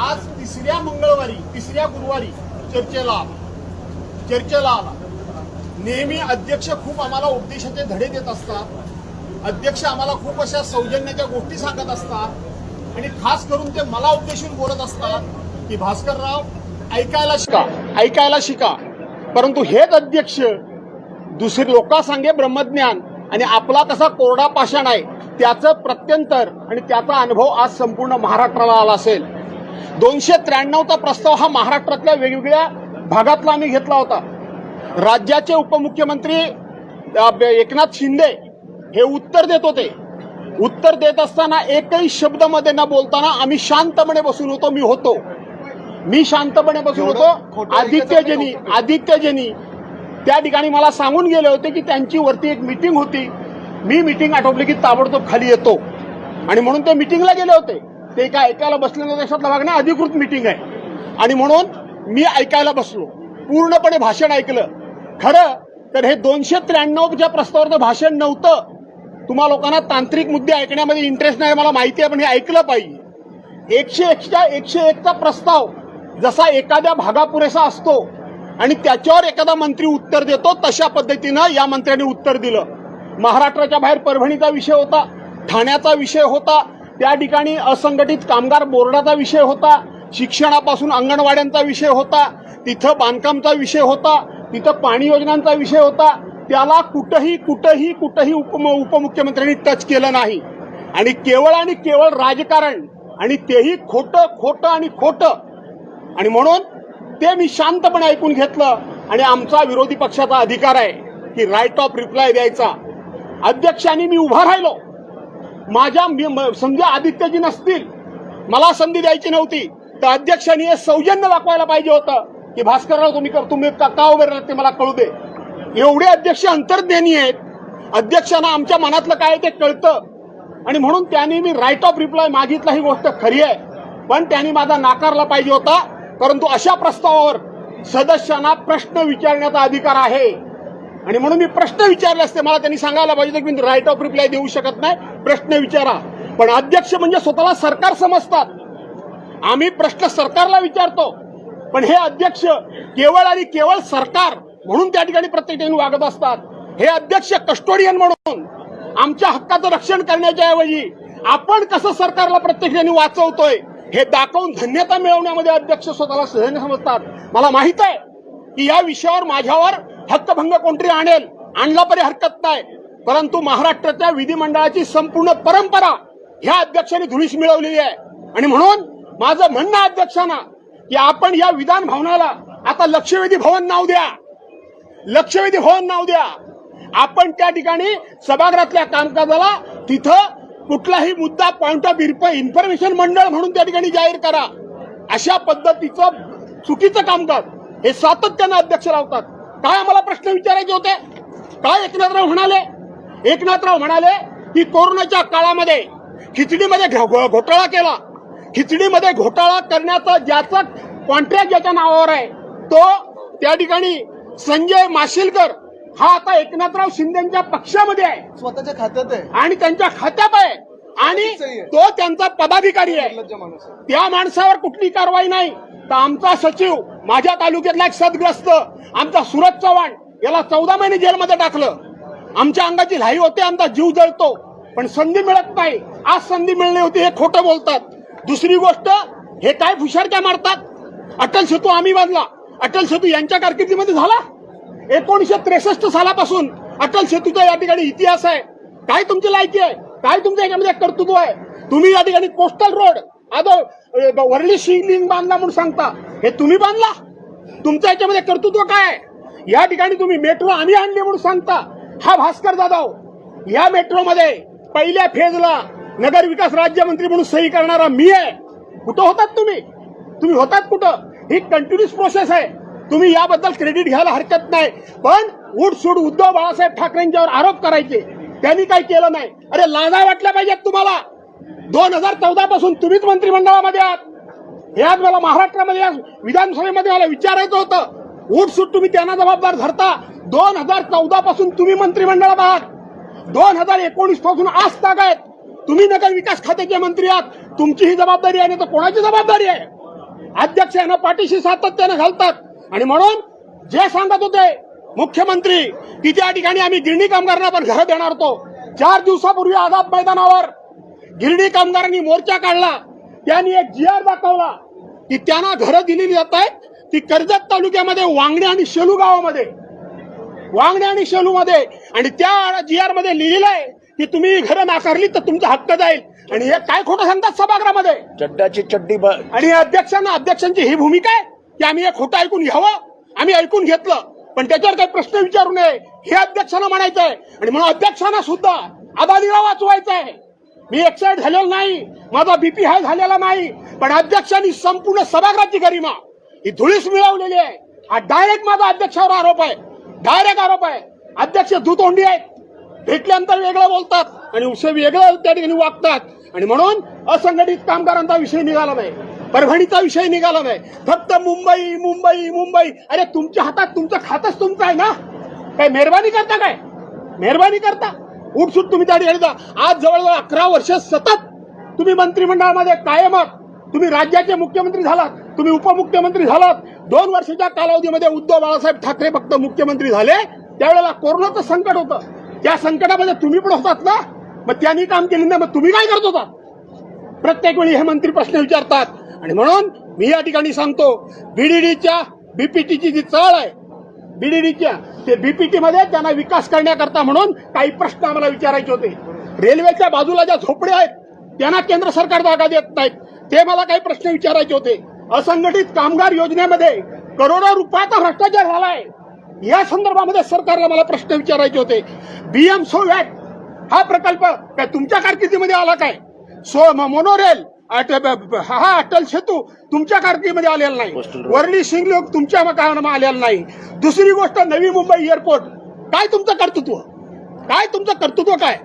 आज तिसऱ्या मंगळवारी तिसऱ्या गुरुवारी चर्चेला आला. चर्चेला आला. नेहमी अध्यक्ष खूप आम्हाला उपदेशाचे धडे देत असतात. अध्यक्ष आम्हाला खूप अशा सौजन्याच्या गोष्टी सांगत असतात. आणि खास करून ते मला उद्देशून बोलत असतात की भास्करराव ऐकायला शिका. ऐकायला शिका. परंतु हेच अध्यक्ष दुसरे लोकांसांगे ब्रह्मज्ञान आणि आपला कसा कोरडा पाषाण आहे त्याचं प्रत्यंतर आणि त्याचा अनुभव आज संपूर्ण महाराष्ट्राला आला असेल. दोनशे त्र्याण्णवचा प्रस्ताव हा महाराष्ट्रातल्या वेगवेगळ्या भागातला आम्ही घेतला होता. राज्याचे उपमुख्यमंत्री एकनाथ शिंदे हे उत्तर देत होते. उत्तर देत असताना एकही शब्दमध्ये न बोलताना आम्ही शांतपणे बसून होतो मी होतो. मी शांतपणे बसून होतो. आदित्यजनी आदित्यजनी त्या ठिकाणी मला सांगून गेले होते की त्यांची वरती एक मिटिंग होती. मी मिटिंग आटोपली की ताबडतोब खाली येतो. आणि म्हणून ते मिटिंगला गेले होते. ते काय ऐकायला बसलेल्या देशातला भाग नाही अधिकृत मिटिंग आहे. आणि म्हणून मी ऐकायला बसलो. पूर्णपणे भाषण ऐकलं. खरं तर हे दोनशे त्र्याण्णवच्या प्रस्तावाचं भाषण नव्हतं तुम्हा लोकांना तांत्रिक मुद्दे ऐकण्यामध्ये इंटरेस्ट नाही मला माहिती आहे पण हे ऐकलं पाहिजे. एकशे एकच्या एकशे एकचा प्रस्ताव जसा एखाद्या भागा पुरेसा असतो आणि त्याच्यावर एखादा मंत्री उत्तर देतो तशा पद्धतीनं या मंत्र्यांनी उत्तर दिलं. महाराष्ट्राच्या बाहेर परभणीचा विषय होता ठाण्याचा विषय होता त्या ठिकाणी असंघटित कामगार बोर्डाचा विषय होता शिक्षणापासून अंगणवाड्यांचा विषय होता तिथं बांधकामचा विषय होता तिथं पाणी योजनांचा विषय होता त्याला कुठंही कुठंही कुठंही उपम उपमुख्यमंत्र्यांनी टच केलं नाही. आणि केवळ आणि केवळ राजकारण आणि तेही खोटं खोटं आणि खोटं. आणि म्हणून ते मी शांतपणे ऐकून घेतलं आणि आमचा विरोधी पक्षाचा अधिकार आहे की राईट ऑफ रिप्लाय द्यायचा. अध्यक्षांनी मी उभा राहिलो. माझ्या समजा आदित्यजी नसतील. मला संधी द्यायची नव्हती. तर अध्यक्षांनी हे सौजन्य दाखवायला पाहिजे होतं की भास्करराव तुम्ही कर- तुम्ही का का उभे राहत ते मला कळू दे. एवढे अध्यक्ष अंतर्ज्ञानी आहेत. अध्यक्षांना आमच्या मनातलं काय ते कळतं. आणि म्हणून त्यांनी मी राईट ऑफ रिप्लाय मागितला ही गोष्ट खरी आहे. पण त्यांनी माझा नाकारला पाहिजे होता. परंतु अशा प्रस्तावावर सदस्यांना प्रश्न विचारण्याचा अधिकार आहे. आणि म्हणून मी प्रश्न विचारले असते. मला त्यांनी सांगायला पाहिजे की मी राईट ऑफ रिप्लाय देऊ शकत नाही. प्रश्न विचारा. पण अध्यक्ष म्हणजे स्वतःला सरकार समजतात. आम्ही प्रश्न सरकारला विचारतो. पण हे अध्यक्ष केवळ आणि केवळ सरकार म्हणून त्या ठिकाणी प्रत्येक ठिकाणी वागत असतात. हे अध्यक्ष कस्टोडियन म्हणून आमच्या हक्काचं रक्षण करण्याच्या ऐवजी आपण कसं सरकारला प्रत्येक ठिकाणी वाचवतोय हे दाखवून धन्यता मिळवण्यामध्ये अध्यक्ष स्वतःला सहन समजतात. मला माहीत आहे की या विषयावर माझ्यावर हक्कभंग कोणतरी आणेल आणला तरी हरकत नाही. परंतु महाराष्ट्राच्या विधिमंडळाची संपूर्ण परंपरा ह्या अध्यक्षांनी धुळीस मिळवलेली आहे. आणि म्हणून माझं म्हणणं अध्यक्षांना की आपण या विधान भवनाला आता लक्षवेधी भवन नाव द्या. लक्षवेधी भवन नाव द्या. आपण त्या ठिकाणी सभागृहातल्या कामकाजाला तिथं कुठलाही मुद्दा पॉइंट ऑफ इन्फॉर्मेशन मंडळ म्हणून त्या ठिकाणी जाहीर करा. अशा पद्धतीचं चुकीचं कामकाज हे सातत्यानं अध्यक्ष लावतात. काय आम्हाला प्रश्न विचारायचे होते. काय एकनाथराव म्हणाले? एकनाथराव म्हणाले की कोरोनाच्या काळामध्ये खिचडीमध्ये घोटाळा केला. खिचडीमध्ये घोटाळा करण्याचा ज्याचा कॉन्ट्रॅक्ट ज्याच्या नावावर आहे तो त्या ठिकाणी संजय माशिलकर हा आता एकनाथराव शिंदेच्या पक्षामध्ये आहे. स्वतःच्या खात्यात आहे. आणि त्यांच्या खात्यात आहे. आणि तो त्यांचा पदाधिकारी आहे. त्या माणसावर कुठली कारवाई नाही. तर आमचा सचिव माझ्या तालुक्यातला एक सदग्रस्त आमचा सुरज चव्हाण याला चौदा महिने जेलमध्ये टाकलं. आमच्या अंगाची लाही होते आमचा जीव जळतो. पण संधी मिळत नाही. आज संधी मिळणे होती हे खोटं बोलतात. दुसरी गोष्ट हे काय फुशारक्या मारतात? अटल सेतू आम्ही बांधला. अटल सेतू यांच्या कारकिर्दीमध्ये झाला? एकोणीसशे त्रेसष्ट सालापासून अटल सेतूचा या ठिकाणी इतिहास आहे. काय तुमची लायकी आहे? काय तुमच्या याच्यामध्ये कर्तृत्व आहे? तुम्ही या ठिकाणी कोस्टल रोड आता अ, वरळी शिवलिंग बांधला म्हणून सांगता. हे तुम्ही बांधला? तुमच्या याच्यामध्ये कर्तृत्व काय आहे? या ठिकाणी तुम्ही मेट्रो आम्ही आणली म्हणून सांगता. हा भास्कर जाधव या मेट्रोमध्ये पहिल्या फेजला नगर विकास राज्यमंत्री म्हणून सही करणारा मी आहे. कुठं होतात तुम्ही? तुम्ही होतात कुठं? ही कंटिन्युअस प्रोसेस आहे. तुम्ही याबद्दल क्रेडिट घ्यायला हरकत नाही. पण उडसूड उद्धव बाळासाहेब ठाकरेंच्यावर आरोप करायचे. त्यांनी काही केलं नाही. अरे लाजा वाटल्या पाहिजेत तुम्हाला. दोन हजार चौदा पासून तुम्हीच मंत्रिमंडळामध्ये आहात. हे आज मला महाराष्ट्रामध्ये आज विधानसभेमध्ये मला विचारायचं होतं. उठसूट तुम्ही त्यांना जबाबदार धरता. दोन हजार चौदा पासून तुम्ही मंत्रिमंडळात आहात. दोन हजार एकोणीसपासून आज तागायत तुम्ही नगर विकास खात्याचे मंत्री आहात. तुमची ही जबाबदारी आहे तर कोणाची जबाबदारी आहे? अध्यक्ष यांना पाठीशी सातत्यानं घालतात. आणि म्हणून जे सांगत होते मुख्यमंत्री की त्या ठिकाणी आम्ही गिरणी कामगारांना पण घरं देणार होतो. चार दिवसापूर्वी आझाद मैदानावर गिरणी कामगारांनी मोर्चा काढला. त्यांनी एक जी आर दाखवला की त्यांना घरं दिलेली जात आहेत. ती कर्जत तालुक्यामध्ये वांगणे आणि शेलू गावामध्ये. वांगणे आणि शेलू मध्ये आणि त्या जी आरमध्ये लिहिलेलं आहे की तुम्ही घरं नाकारली तर तुमचा हक्क जाईल. आणि हे काय खोटं सांगतात सभागृहामध्ये? चड्डाची चड्डी आणि अध्यक्षांना अध्यक्षांची ही भूमिका आहे की आम्ही हे खोटं ऐकून घ्यावं आम्ही ऐकून घेतलं. पण त्याच्यावर काही प्रश्न विचारू नये. हे अध्यक्षांना म्हणायचं आहे. आणि म्हणून अध्यक्षांना सुद्धा अदानीला वाचवायचं आहे. मी एक्साइट झालेलो नाही. माझा बीपी हाय झालेला नाही. पण अध्यक्षांनी संपूर्ण सभागृहाची गरिमा ही धुळीस मिळवलेली आहे. हा डायरेक्ट माझा अध्यक्षावर आरोप आहे. डायरेक्ट आरोप आहे. अध्यक्ष दुतोंडी आहेत. भेटल्यानंतर वेगळं बोलतात आणि उसे वेगळं त्या ठिकाणी वागतात. आणि म्हणून असंघटित कामगारांचा विषय निघाला नाही. परभणीचा विषय निघाला नाही. फक्त मुंबई मुंबई मुंबई. अरे तुमच्या हातात तुमचं खातच तुमचं आहे ना? काय मेहरबानी करता काय? मेहरबानी करता? उठसूट तुम्ही त्या ठिकाणी जा. आज जवळजवळ अकरा वर्ष सतत तुम्ही मंत्रिमंडळामध्ये कायमत तुम्ही राज्याचे मुख्यमंत्री झालात. तुम्ही उपमुख्यमंत्री झालात. दोन वर्षाच्या कालावधीमध्ये उद्धव बाळासाहेब ठाकरे फक्त मुख्यमंत्री झाले. त्यावेळेला कोरोनाचं संकट होतं. त्या संकटामध्ये तुम्ही पण होतात ना? मग त्यांनी काम केलं नाही मग तुम्ही काय करत होता? प्रत्येक वेळी हे मंत्री प्रश्न विचारतात. आणि म्हणून मी या ठिकाणी सांगतो बीडीडीच्या बीपीटीची जी चाळ आहे बीडीडीच्या ते बीपीटी मध्ये त्यांना विकास करण्याकरता म्हणून काही प्रश्न आम्हाला विचारायचे होते. रेल्वेच्या बाजूला ज्या झोपड्या आहेत त्यांना केंद्र सरकार जागा देत नाहीत. ते मला काही प्रश्न विचारायचे होते. असंघटित कामगार योजनेमध्ये करोडो रुपयाचा भ्रष्टाचार झालाय. या संदर्भामध्ये सरकारला मला प्रश्न विचारायचे होते. बीएम सोवॅट हा प्रकल्प काय तुमच्या कारकिर्दीमध्ये आला काय? सो मोनोरेल हा अटल सेतू तुमच्या कारकिर्दीमध्ये आलेला नाही. Coastal road. वर्ली सिंग लोक तुमच्या कामामध्ये आलेला नाही. दुसरी गोष्ट नवी मुंबई एअरपोर्ट. काय तुमचं कर्तृत्व? काय तुमचं कर्तृत्व काय?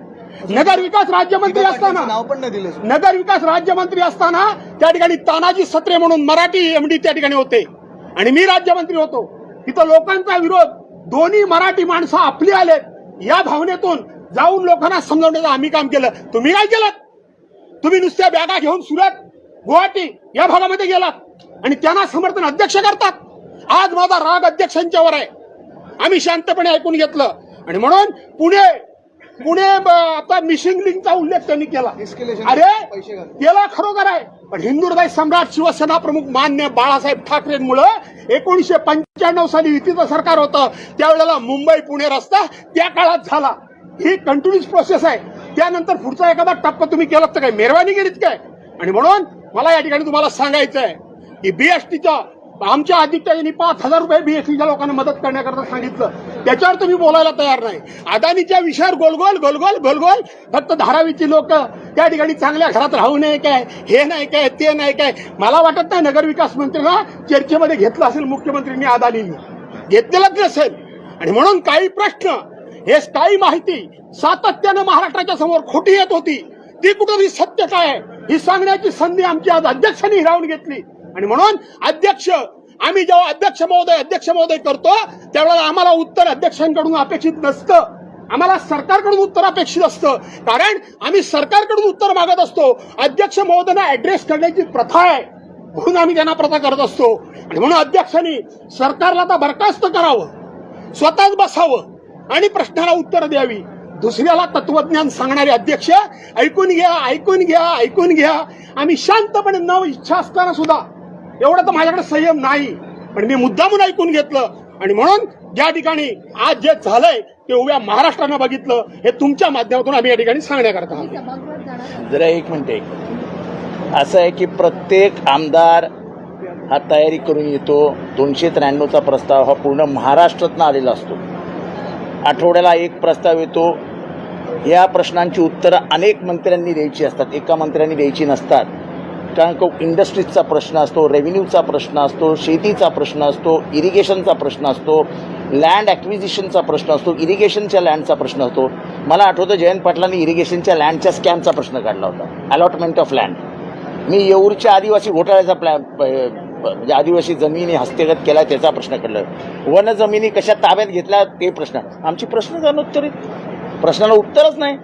नगर विकास राज्यमंत्री असताना नाव पण नाही दिलं नगर विकास राज्यमंत्री असताना त्या ठिकाणी तानाजी सत्रे म्हणून मराठी एमडी त्या ठिकाणी होते. आणि मी राज्यमंत्री होतो. तिथं लोकांचा विरोध. दोन्ही मराठी माणसं आपली आलेत. या भावनेतून जाऊन लोकांना समजवण्याचं आम्ही काम केलं. तुम्ही काय केलं तुम्ही नुसत्या बॅगा घेऊन सुरत गुवाहाटी या भागामध्ये गेलात. आणि त्यांना समर्थन अध्यक्ष करतात. आज माझा राग अध्यक्षांच्यावर आहे. आम्ही शांतपणे ऐकून घेतलं. आणि म्हणून पुणे पुणे ब- आता मिशिंग लिंकचा उल्लेख त्यांनी केला. अरे. केला खरोखर आहे. पण हिंदू हृदय सम्राट शिवसेना प्रमुख मान्य बाळासाहेब ठाकरेंमुळे एकोणीशे पंच्याण्णव साली युतीचं सरकार होतं. त्यावेळेला मुंबई पुणे रस्ता त्या काळात झाला. ही कंटिन्युअस प्रोसेस आहे. त्यानंतर पुढचा एखादा टप्पा तुम्ही केलात तर काय? मेहरबानी केलीत काय आणि म्हणून मला या ठिकाणी तुम्हाला सांगायचं आहे की बीएसटीच्या आमच्या आदित्य पाच हजार रुपये बीएसटीच्या लोकांना मदत करण्याकरता सांगितलं. त्याच्यावर तुम्ही बोलायला तयार नाही. अदानीच्या विषयावर गोलगोल गोलगोल गोलगोल फक्त धारावीची लोक त्या ठिकाणी चांगल्या घरात राहू नये काय हे नाही काय ते नाही काय. मला वाटत नाही नगर विकास मंत्र्यांना चर्चेमध्ये घेतलं असेल मुख्यमंत्र्यांनी अदानींनी. घेतलेलंच नसेल. आणि म्हणून काही प्रश्न हे काही माहिती सातत्यानं महाराष्ट्राच्या समोर खोटी येत होती. ती कुठं सत्य काय आहे? ही सांगण्याची संधी आमची आज अध्यक्षांनी हिरावून घेतली. आणि म्हणून अध्यक्ष आम्ही जेव्हा अध्यक्ष महोदय अध्यक्ष महोदय करतो त्यावेळेला आम्हाला उत्तर अध्यक्षांकडून अपेक्षित नसतं. आम्हाला सरकारकडून उत्तर अपेक्षित असतं. कारण आम्ही सरकारकडून उत्तर मागत असतो. अध्यक्ष महोदयांना ऍड्रेस करण्याची प्रथा आहे. म्हणून आम्ही त्यांना प्रथा करत असतो. आणि म्हणून अध्यक्षांनी सरकारला आता बरखास्त करावं. स्वतःच बसावं. आणि प्रश्नाला उत्तर द्यावी. दुसऱ्याला तत्वज्ञान सांगणारे अध्यक्ष ऐकून घ्या ऐकून घ्या ऐकून घ्या. आम्ही शांतपणे न इच्छा असताना सुद्धा एवढं तर माझ्याकडे संयम नाही. पण मी मुद्दामून ऐकून घेतलं. आणि म्हणून ज्या ठिकाणी आज जे झालंय ते उभ्या महाराष्ट्रानं बघितलं. हे तुमच्या माध्यमातून आम्ही या ठिकाणी सांगण्याकरता आलो. जरा एक म्हणते असं आहे की प्रत्येक आमदार हा तयारी करून येतो. दोनशे त्र्याण्णवचा प्रस्ताव हा पूर्ण महाराष्ट्रातनं आलेला असतो. आठवड्याला एक प्रस्ताव येतो. या प्रश्नांची उत्तरं अनेक मंत्र्यांनी द्यायची असतात. एका मंत्र्यांनी द्यायची नसतात. कारण का इंडस्ट्रीजचा प्रश्न असतो रेव्हेन्यूचा प्रश्न असतो शेतीचा प्रश्न असतो इरिगेशनचा प्रश्न असतो लँड ॲक्विजिशनचा प्रश्न असतो इरिगेशनच्या लँडचा प्रश्न असतो. मला आठवतं जयंत पाटलांनी इरिगेशनच्या लँडच्या स्कॅमचा प्रश्न काढला होता अलॉटमेंट ऑफ लँड मी येऊरच्या आदिवासी घोटाळ्याचा प्लॅन म्हणजे आदिवासी जमिनी हस्तगत केला त्याचा प्रश्न काढला. वन जमिनी कशा ताब्यात घेतल्या ते प्रश्न. आमची प्रश्न अनुत्तरित प्रश्नाला उत्तरच नाही.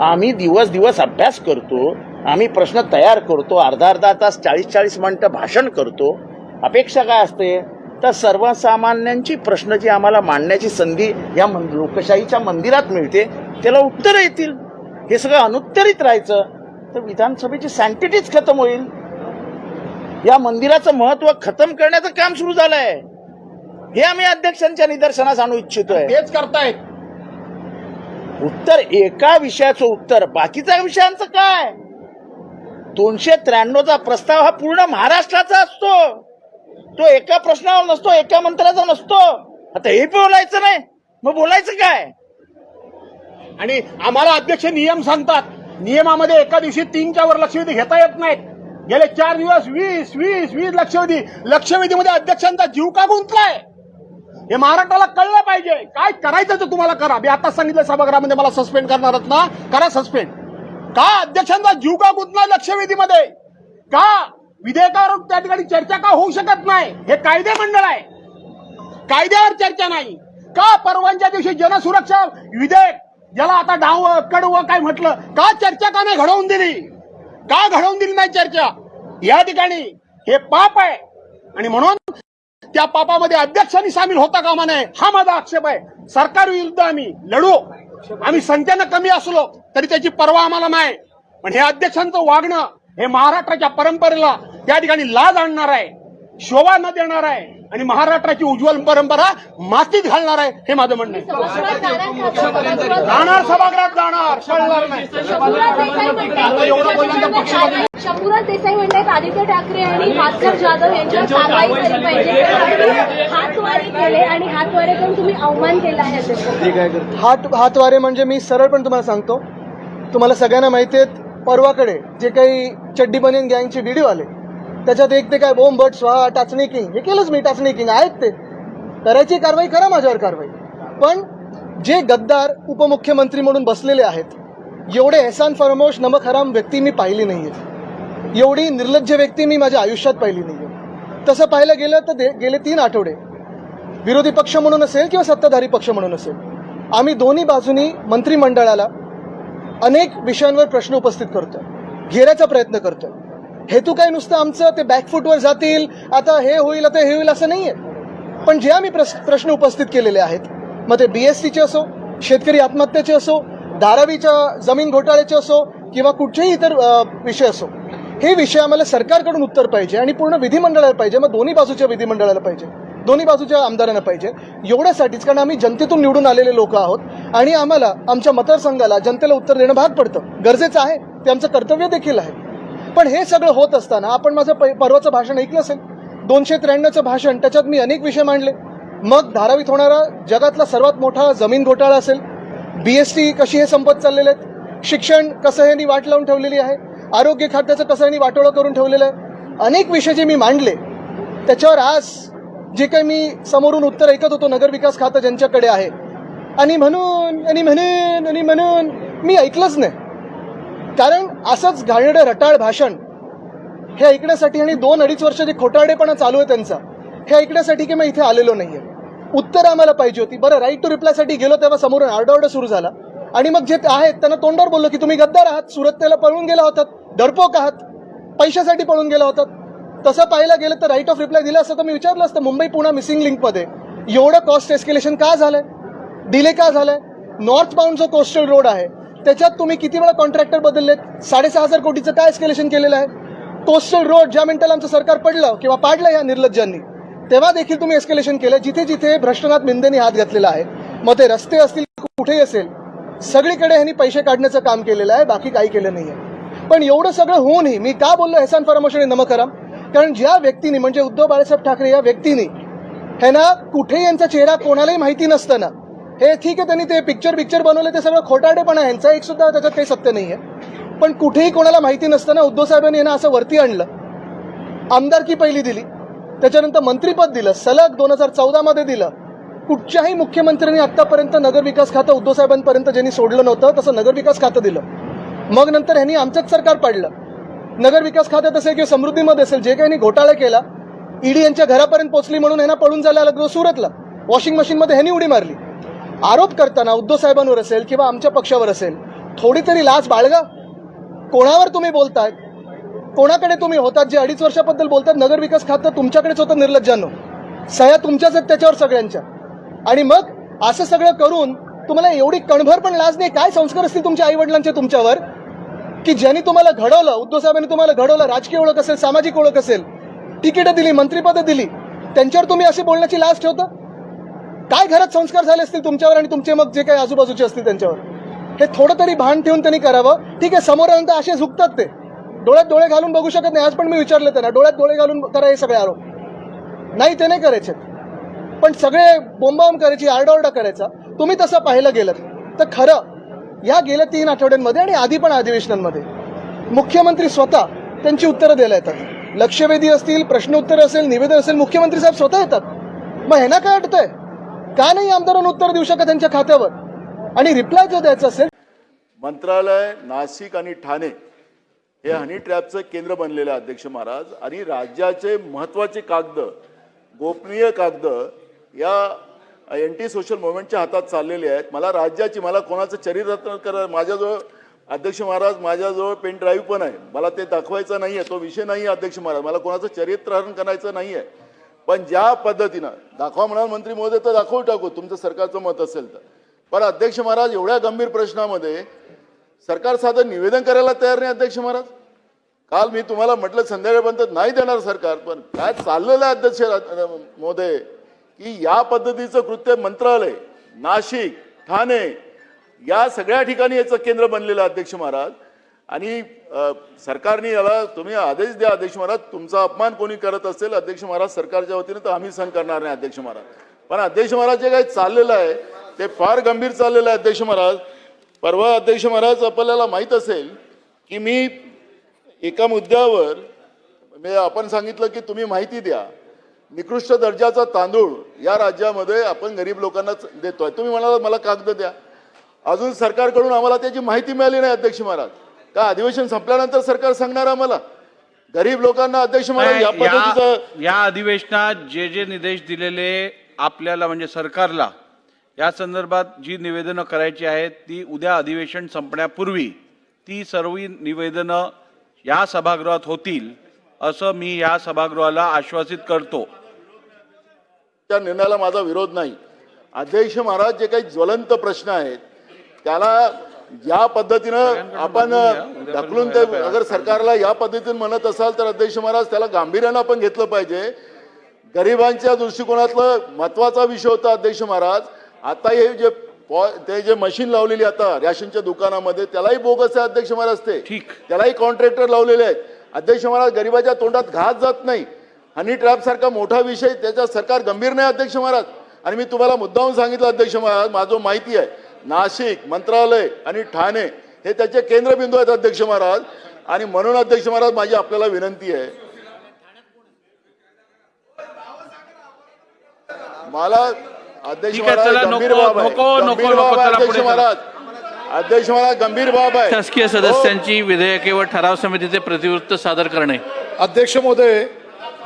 आम्ही दिवस दिवस अभ्यास करतो आम्ही प्रश्न तयार करतो अर्धा अर्धा तास चाळीस चाळीस मिनटं भाषण करतो. अपेक्षा काय असते? तर सर्वसामान्यांची प्रश्न जी आम्हाला मांडण्याची संधी या मन- लोकशाहीच्या मंदिरात मिळते त्याला उत्तरं येतील. हे सगळं अनुत्तरित राहायचं. तर विधानसभेची सँटिटीच खतम होईल. या मंदिराचं महत्त्व खतम करण्याचं काम सुरू झालंय. हे आम्ही अध्यक्षांच्या निदर्शनास आणू इच्छितोय. तेच करतायत. उत्तर एका विषयाचं उत्तर. बाकीच्या विषयांचं काय? दोनशे त्र्याण्णवचा प्रस्ताव हा पूर्ण महाराष्ट्राचा असतो. तो एका प्रश्नावर नसतो एका मंत्र्याचा नसतो. आता हे बोलायचं नाही. मग बोलायचं काय? आणि आम्हाला अध्यक्ष नियम सांगतात. नियमामध्ये एका दिवशी तीनच्या वर लक्षवेधी घेता येत नाहीत. गेले चार दिवस वीस वीस वीस लक्षवेधी. लक्षवेधीमध्ये अध्यक्षांचा जीव का गुंतलाय? हे महाराष्ट्राला कळलं पाहिजे. काय करायचं ते तुम्हाला करा. मी आता सांगितलं सभागृहामध्ये मला सस्पेंड करणार ना? करा सस्पेंड का अध्यक्षांचा जीव का गुंतलाय लक्षवेधीमध्ये? का विधेयकावर त्या ठिकाणी चर्चा का होऊ शकत नाही? हे कायदे मंडळ आहे. कायद्यावर चर्चा नाही. का परवानच्या दिवशी जनसुरक्षा विधेयक ज्याला आता डाव कडवं काय म्हटलं का चर्चा का नाही घडवून दिली? का घडवून दिली नाही चर्चा? या ठिकाणी हे पाप आहे. आणि म्हणून त्या पापामध्ये अध्यक्षांनी सामील होता कामा नये. हा माझा आक्षेप आहे. सरकार विरुद्ध आम्ही लढू. आम्ही संख्यानं कमी असलो तरी त्याची पर्वा आम्हाला नाही. पण हे अध्यक्षांचं वागणं हे महाराष्ट्राच्या परंपरेला त्या ठिकाणी लाज आणणार आहे. शोभा न देणार आहे. आणि महाराष्ट्राची उज्ज्वल परंपरा मातीत घालणार आहे हे माझं म्हणणं आहे. सभागृहात जाणार सभागृहात जाणार कळणार नाही. शंभूराज देसाई म्हणतात आदित्य ठाकरे आणि भास्कर जाधव यांच्यावर कारवाई झाली पाहिजे. हातवारे केले आणि हातवारे करून तुम्ही अवमान केला आहे हात हातवारे म्हणजे मी सरळ पण तुम्हाला सांगतो. तुम्हाला सगळ्यांना माहिती आहेत परवाकडे जे काही चड्डी बनियन गँगचे व्हिडिओ आले त्याच्यात एक ते काय बोंब बट स्वाहा टाचणी किंग हे केलंच मी टाचणी किंग आहेत ते. करायची कारवाई करा माझ्यावर कारवाई. पण जे गद्दार उपमुख्यमंत्री म्हणून बसलेले आहेत एवढे एहसान फरमोश नमक हराम व्यक्ती मी पाहिली नाही आहे एवढी निर्लज्ज व्यक्ती मी माझ्या आयुष्यात पाहिली नाही आहे तसं पाहायला गेलं तर दे- गेले तीन आठवडे. विरोधी पक्ष म्हणून असेल किंवा सत्ताधारी पक्ष म्हणून असेल आम्ही दोन्ही बाजूनी मंत्रिमंडळाला अनेक विषयांवर प्रश्न उपस्थित करतोय. घेण्याचा प्रयत्न करतोय. हेतू काय नुसतं आमचं ते बॅकफूटवर जातील आता हे होईल आता हे होईल असं नाही आहे पण जे आम्ही प्रस- प्रश्न उपस्थित केलेले आहेत मग ते बी एस सीचे असो शेतकरी आत्महत्येचे असो धारावीच्या जमीन घोटाळ्याचे असो किंवा कुठचेही इतर विषय असो हे विषय आम्हाला सरकारकडून उत्तर पाहिजे आणि पूर्ण विधिमंडळाला पाहिजे. मग दोन्ही बाजूच्या विधिमंडळाला पाहिजे. दोन्ही बाजूच्या आमदारांना पाहिजे. एवढ्यासाठीच कारण आम्ही जनतेतून निवडून आलेले लोक आहोत आणि आम्हाला आमच्या मतदारसंघाला जनतेला उत्तर देणं भाग पडतं. गरजेचं आहे. ते आमचं कर्तव्य देखील आहे. पण हे सगळं होत असताना आपण माझं परवाचं भाषण ऐकलं असेल. दोनशे त्र्याण्णवचं भाषण त्याच्यात मी अनेक विषय मांडले. मग धारावीत होणारा जगातला सर्वात मोठा जमीन घोटाळा असेल. बी एस टी कशी हे संपत चाललेले आहेत? शिक्षण कसं ह्यांनी वाट लावून ठेवलेली आहे? आरोग्य खात्याचं कसं ह्यांनी वाटोळं करून ठेवलेलं आहे? अनेक विषय जे मी मांडले त्याच्यावर आज जे काही मी समोरून उत्तर ऐकत होतो नगरविकास खातं ज्यांच्याकडे आहे. आणि म्हणून आणि म्हणून आणि म्हणून मी ऐकलंच नाही. कारण असंच घाणेडं रटाळ भाषण. हे ऐकण्यासाठी आणि दोन अडीच वर्ष जे खोटारडेपणा चालू आहे त्यांचा हे ऐकण्यासाठी की मी इथे आलेलो नाही आहे उत्तर आम्हाला पाहिजे होती. बरं राईट टू रिप्लायसाठी गेलो तेव्हा समोरून आरडाओरडा सुरू झाला. आणि मग जे आहेत त्यांना तोंडावर बोललो की तुम्ही गद्दार आहात सुरतेला पळून गेला होतात डरपोक आहात पैशासाठी पळून गेला होतात. तसं पाहायला गेलं तर राईट ऑफ रिप्लाय दिला असतं तर मी विचारलं असतं मुंबई पुणे मिसिंग लिंकमध्ये एवढं कॉस्ट एस्केलेशन का झालंय? डिले का झालाय? नॉर्थ बाउंड जो कोस्टल रोड आहे त्याच्यात तुम्ही किती वेळा कॉन्ट्रॅक्टर बदललेत? साडेसहा हजार कोटीचं काय एस्केलेशन केलेलं आहे? कोस्टल रोड ज्या मिनिटाला आमचं सरकार पडलं किंवा पाडलं या निर्लज्जांनी तेव्हा देखील तुम्ही एस्केलेशन केलं जिथे जिथे भ्रष्टनाथ मिंदेने हात घातलेला आहे. मग ते रस्ते असतील कुठेही असेल सगळीकडे ह्यांनी पैसे काढण्याचं काम केलेलं आहे बाकी काही केलं नाही आहे पण एवढं सगळं होऊनही मी का बोललो एहसान फरामोश आणि नमकराम कारण ज्या व्यक्तीने म्हणजे उद्धव बाळासाहेब ठाकरे या व्यक्तीने ह्यांना कुठेही यांचा चेहरा कोणालाही माहिती नसताना हे ठीक आहे त्यांनी ते पिक्चर पिक्चर बनवले ते सगळं खोटाडेपणा आहे. ह्यांचा एक सुद्धा त्याच्यात काही सत्य नाही आहे. पण कुठेही कोणाला माहिती नसताना उद्धव साहेबांनी यांना असं वरती आणलं. आमदारकी पहिली दिली. त्याच्यानंतर मंत्रीपद दिलं. सलग दोन हजार चौदामध्ये दिलं. कुठच्याही मुख्यमंत्र्यांनी आत्तापर्यंत नगरविकास खातं उद्धव साहेबांपर्यंत ज्यांनी सोडलं नव्हतं तसं नगरविकास खातं दिलं. मग नंतर ह्यांनी आमचंच सरकार पाडलं. नगरविकास खात्यात असेल किंवा समृद्धीमध्ये असेल जे काही ह्यांनी घोटाळा केला ईडी यांच्या घरापर्यंत पोचली म्हणून ह्यांना पळून जायला लागलो सुरतला. वॉशिंग मशीनमध्ये ह्यांनी उडी मारली. आरोप करताना उद्धव साहेबांवर असेल किंवा आमच्या पक्षावर असेल थोडी तरी लाज बाळगा. कोणावर तुम्ही बोलताय? कोणाकडे तुम्ही होतात? जे अडीच वर्षाबद्दल बोलतात नगरविकास खातं तुमच्याकडेच होतं निर्लज्जानं. सह्या तुमच्याच आहेत त्याच्यावर सगळ्यांच्या. आणि मग असं सगळं करून तुम्हाला एवढी कणभर पण लाज नाही. काय संस्कार असतील तुमच्या आईवडिलांचे तुमच्यावर? की ज्यांनी तुम्हाला घडवलं उद्धव साहेबांनी तुम्हाला घडवलं राजकीय ओळख असेल सामाजिक ओळख असेल तिकीटं दिली मंत्रिपदं दिली त्यांच्यावर तुम्ही अशी बोलण्याची लाज ठेवता? काय घरात संस्कार झाले असतील तुमच्यावर आणि तुमचे मग जे काही आजूबाजूचे असतील त्यांच्यावर? हे थोडं तरी भान ठेवून त्यांनी करावं. ठीक आहे समोर असे झुकतात ते. डोळ्यात डोळे घालून बघू शकत नाही. आज पण मी विचारलं त्यांना डोळ्यात डोळे घालून करा हे सगळे आरोप. नाही ते नाही करायचे. पण सगळे बोंबाबोंब करायची आरडाओरडा करायचा. तुम्ही तसं पाहायला गेलं तर खरं या गेल्या तीन आठवड्यांमध्ये आणि आधी पण अधिवेशनांमध्ये मुख्यमंत्री स्वतः त्यांची उत्तरं द्यायला येतात. लक्षवेधी असतील प्रश्न उत्तर असेल निवेदन असेल मुख्यमंत्री साहेब स्वतः येतात. मग ह्यांना काय वाटतंय का नाही आमदारांना उत्तर देऊ शकत त्यांच्या खात्यावर? आणि रिप्लाय जर द्यायचं असेल मंत्रालय नाशिक आणि ठाणे हे हनी ट्रॅपचं केंद्र बनलेलं आहे अध्यक्ष महाराज. आणि राज्याचे महत्त्वाचे कागद गोपनीय कागद या एंटी सोशल मुवमेंटच्या हातात चाललेले आहेत. मला राज्याची मला कोणाचं चरित्र करा माझ्याजवळ अध्यक्ष महाराज माझ्याजवळ पेन ड्राईव्ह पण आहे. मला ते दाखवायचं नाही आहे तो विषय नाही आहे अध्यक्ष महाराज. मला कोणाचं चरित्रहरण करायचं नाही आहे पण ज्या पद्धतीनं दाखवा म्हणाल मंत्री महोदय तर दाखवू टाकू. तुमचं सरकारचं मत असेल तर. पण अध्यक्ष महाराज एवढ्या गंभीर प्रश्नामध्ये सरकार साधं निवेदन करायला तयार नाही अध्यक्ष महाराज? काल मी तुम्हाला म्हटलं संध्याकाळपर्यंत नाही देणार सरकार पण काय चाललेलं आहे अध्यक्ष महोदय? की या पद्धतीचं कृत्य मंत्रालय नाशिक ठाणे या सगळ्या ठिकाणी याचं केंद्र बनलेलं अध्यक्ष महाराज. आणि सरकारने याला तुम्ही आदेश द्या अध्यक्ष महाराज. तुमचा अपमान कोणी करत असेल अध्यक्ष महाराज सरकारच्या वतीने तर आम्ही सहन करणार नाही अध्यक्ष महाराज. पण अध्यक्ष महाराज जे काही चाललेलं आहे ते फार गंभीर चाललेलं आहे अध्यक्ष महाराज. परवा अध्यक्ष महाराज आपल्याला माहीत असेल की मी एका मुद्द्यावर म्हणजे आपण सांगितलं की तुम्ही माहिती द्या. निकृष्ट दर्जाचा तांदूळ या राज्यामध्ये आपण गरीब लोकांना देतोय. तुम्ही म्हणाला मला कागद द्या. अजून सरकारकडून आम्हाला त्याची माहिती मिळाली नाही अध्यक्ष महाराज. का? अधिवेशन संपल्यानंतर सरकार सांगणार आम्हाला? गरीब लोकांना अध्यक्ष पद्धतीचं या अधिवेशनात जे जे निर्देश दिलेले आपल्याला म्हणजे सरकारला या संदर्भात जी निवेदनं करायची आहेत ती उद्या अधिवेशन संपण्यापूर्वी ती सर्व निवेदनं या सभागृहात होतील असं मी या सभागृहाला आश्वासित करतो. त्या निर्णयाला माझा विरोध नाही. अध्यक्ष महाराज जे काही ज्वलंत प्रश्न आहेत त्याला या पद्धतीनं आपण ढकलून ते अगर सरकारला या पद्धतीने म्हणत असाल तर अध्यक्ष महाराज त्याला गांभीर्यानं आपण घेतलं पाहिजे. गरिबांच्या दृष्टिकोनातलं महत्त्वाचा विषय होता अध्यक्ष महाराज. आता हे जे ते जे मशीन लावलेली आता रॅशनच्या दुकानामध्ये त्यालाही बोगस आहे अध्यक्ष महाराज ते. ठीक. त्यालाही कॉन्ट्रॅक्टर लावलेले आहेत. अध्यक्ष महाराज गरिबाच्या तोंडात घास जात नाही. हनी ट्रॅप सारखा मोठा विषय त्याच्या सरकार गंभीर नाही अध्यक्ष महाराज. आणि मी तुम्हाला मुद्दाहून सांगितलं अध्यक्ष महाराज माझं माहिती आहे. नाशिक मंत्रालय आणि ठाणे हे त्याचे केंद्रबिंदू आहेत अध्यक्ष महाराज. आणि म्हणून अध्यक्ष महाराज माझी आपल्याला विनंती आहे. मला अध्यक्ष महाराज गंभीर बाब आहे. गंभीर बाब अध्यक्ष. महाराज. अध्यक्ष महाराज गंभीर बाब आहे. शासकीय सदस्यांची विधेयके व ठराव समितीचे प्रतिवृत्त सादर करणे. अध्यक्ष महोदय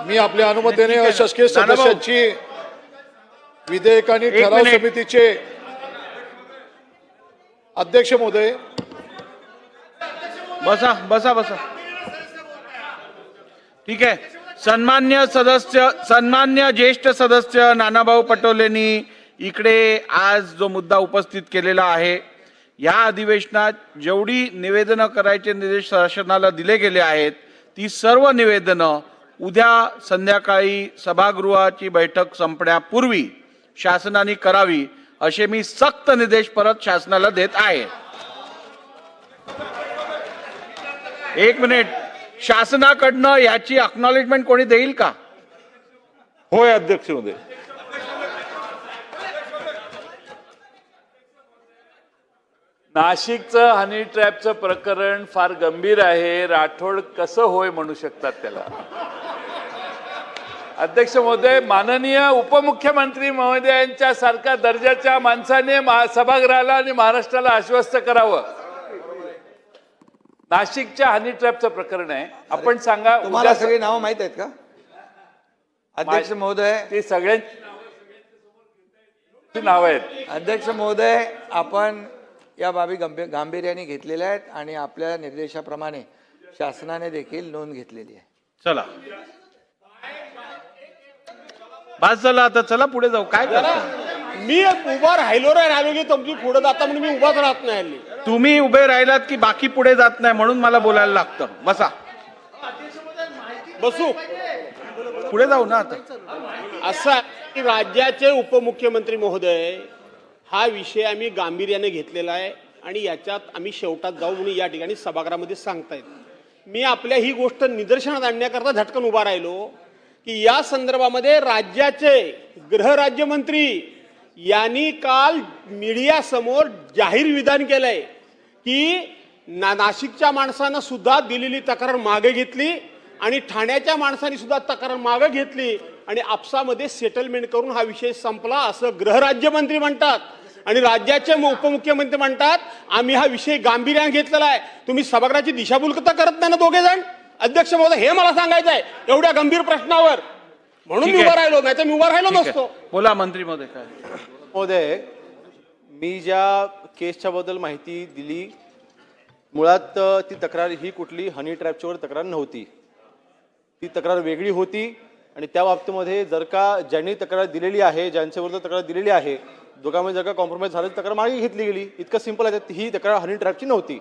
मी आपल्या अनुमतीने अशासकीय नानाभाऊ. सदस्यांची विधेयक आणि ठराव. समितीचे अध्यक्ष महोदय. बसा बसा बसा. ठीक आहे. सन्मान्य सदस्य सन्मान्य ज्येष्ठ सदस्य नानाभाऊ पटोलेंनी इकडे आज जो मुद्दा उपस्थित केलेला आहे या अधिवेशनात जेवढी निवेदनं करायचे निर्देश शासनाला दिले गेले आहेत ती सर्व निवेदनं उद्या संध्याकाळी सभागृहाची बैठक संपण्यापूर्वी शासनाने करावी. असे मी सक्त निर्देश परत शासनाला देत आहे. एक मिनिट. शासनाकडनं याची अक्नॉलेजमेंट कोणी देईल का? होय अध्यक्ष महोदय नाशिकचं हनी ट्रॅपचं प्रकरण फार गंभीर आहे. राठोड कसं होय म्हणू शकतात त्याला? अध्यक्ष महोदय माननीय उपमुख्यमंत्री महोदयांच्या सारख्या दर्जाच्या माणसाने सभागृहाला आणि महाराष्ट्राला आश्वस्त करावं. नाशिकच्या हनी ट्रॅपचं प्रकरण आहे. आपण सांगा तुम्हाला सगळी नावं माहीत आहेत का? अध्यक्ष महोदय ती सगळ्यांची नाव आहेत. अध्यक्ष महोदय आपण या बाबी गंभीर गांभीर्याने घेतलेल्या आहेत आणि आपल्या निर्देशाप्रमाणे शासनाने देखील नोंद घेतलेली आहे. चला. बस झालं आता चला पुढे जाऊ. काय करता? मी उभा राहिलो रे राहिलो की तुमची पुढे जाता म्हणून मी उभाच राहत नाही हल्ली. तुम्ही उभे राहिलात की बाकी पुढे जात नाही म्हणून मला बोलायला लागतं. बसा. बसू. पुढे जाऊ ना आता. असं आहे की राज्याचे उपमुख्यमंत्री महोदय हा विषय आम्ही गांभीर्याने घेतलेला आहे आणि याच्यात आम्ही शेवटात जाऊ म्हणून या ठिकाणी सभागृहामध्ये सांगतायत. मी आपल्या ही गोष्ट निदर्शनात आणण्याकरता झटकन उभा राहिलो. की या संदर्भामध्ये राज्याचे गृहराज्यमंत्री यांनी काल मीडियासमोर जाहीर विधान केलंय की ना नाशिकच्या माणसानं सुद्धा दिलेली तक्रार मागे घेतली आणि ठाण्याच्या माणसांनी सुद्धा तक्रार मागे घेतली आणि आपसामध्ये सेटलमेंट करून हा विषय संपला असं गृहराज्यमंत्री म्हणतात. आणि राज्याचे उपमुख्यमंत्री म्हणतात आम्ही हा विषय गांभीर्याने घेतलेला आहे. तुम्ही सभागृहाची दिशाभूल तर करत नाही ना दोघे जण अध्यक्ष महोदय हे मला सांगायचं आहे एवढ्या गंभीर प्रश्नावर. म्हणून मी. उभा राहिलो नाही तर मी उभा राहिलो. नसतो. बोला मंत्री महोदय काय? महोदय मी ज्या केसच्या बद्दल माहिती दिली मुळात ती तक्रार ही कुठली हनी ट्रॅपच्यावर तक्रार नव्हती. ती तक्रार वेगळी होती आणि त्या बाबतीमध्ये जर का ज्यांनी तक्रार दिलेली आहे ज्यांच्याविरुद्ध तक्रार दिलेली आहे दोघांमध्ये जर का कॉम्प्रोमाइज झालं तर तक्रार मागे घेतली गेली. इतकं सिंपल आहे ही तक्रार हनी ट्रॅपची नव्हती.